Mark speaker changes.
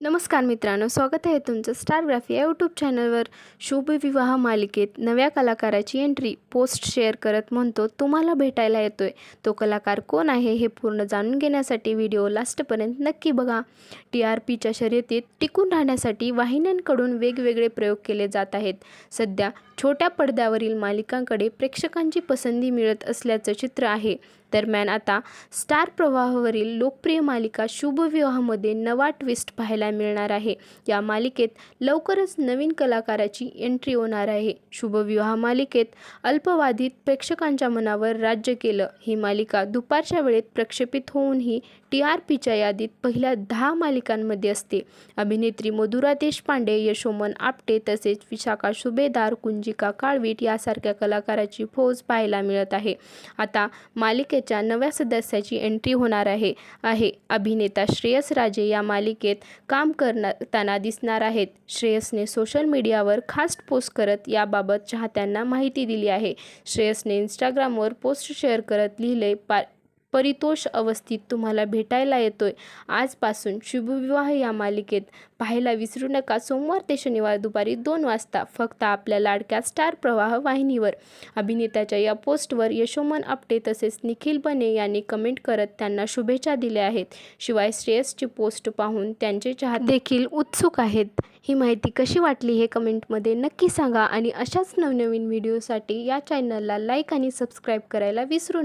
Speaker 1: नमस्कार मित्रांनो स्वागत आहे तुमचं स्टारग्राफी या यूट्यूब चॅनलवर शुभविवाह मालिकेत नव्या कलाकाराची एंट्री पोस्ट शेअर करत म्हणतो तुम्हाला भेटायला येतोय. तो कलाकार कोण आहे हे पूर्ण जाणून घेण्यासाठी व्हिडिओ लास्टपर्यंत नक्की बघा. टी आर पीच्या शर्यतीत टिकून राहण्यासाठी वाहिन्यांकडून वेगवेगळे प्रयोग केले जात आहेत. सध्या छोट्या पडद्यावरील मालिकांकडे प्रेक्षकांची पसंती मिळत असल्याचं चित्र आहे. दरम्यान आता स्टार प्रवाहावरील लोकप्रिय मालिका शुभविवाहामध्ये नवा ट्विस्ट पाहायला मिळणार आहे. या मालिकेत लवकरच नवीन कलाकाराची एंट्री होणार आहे. शुभविवाह मालिकेत अल्पवाधित प्रेक्षकांच्या मनावर राज्य केलं. ही मालिका दुपारच्या वेळेत प्रक्षेपित होऊनही टी आर पीच्या यादीत पहिल्या दहा मालिकांमध्ये असते. अभिनेत्री मधुरा देशपांडे यशोमन आपटे तसेच विशाखा सुभेदार कुंजिका काळवीट यासारख्या कलाकाराची फौज पाहायला मिळत आहे. आता मालिकेच्या नव्या सदस्याची एंट्री होणार आहे. आहे. अभिनेता श्रेयस राजे या मालिकेत काम करताना दिसणार आहेत. श्रेयसने सोशल मीडियावर खास पोस्ट करत याबाबत चाहत्यांना माहिती दिली आहे. श्रेयसने इंस्टाग्रामवर पोस्ट शेअर करत लिहिले पा परितोष अवस्थित तुम्हाला भेटायला येतोय. आजपासून शुभविवाह या मालिकेत. पाहायला विसरू नका. सोमवार ते शनिवार दुपारी दोन वाजता फक्त आपल्या लाडक्या स्टार प्रवाह वाहिनीवर. अभिनेत्याच्या या पोस्टवर यशोमन आपटे तसेच निखिल बने यांनी कमेंट करत त्यांना शुभेच्छा दिल्या आहेत. शिवाय श्रेयसची पोस्ट पाहून त्यांचे चाहते देखील उत्सुक आहेत. ही माहिती कशी वाटली हे कमेंटमध्ये नक्की सांगा आणि अशाच नवनवीन व्हिडिओसाठी या चॅनलला लाईक आणि सबस्क्राईब करायला विसरू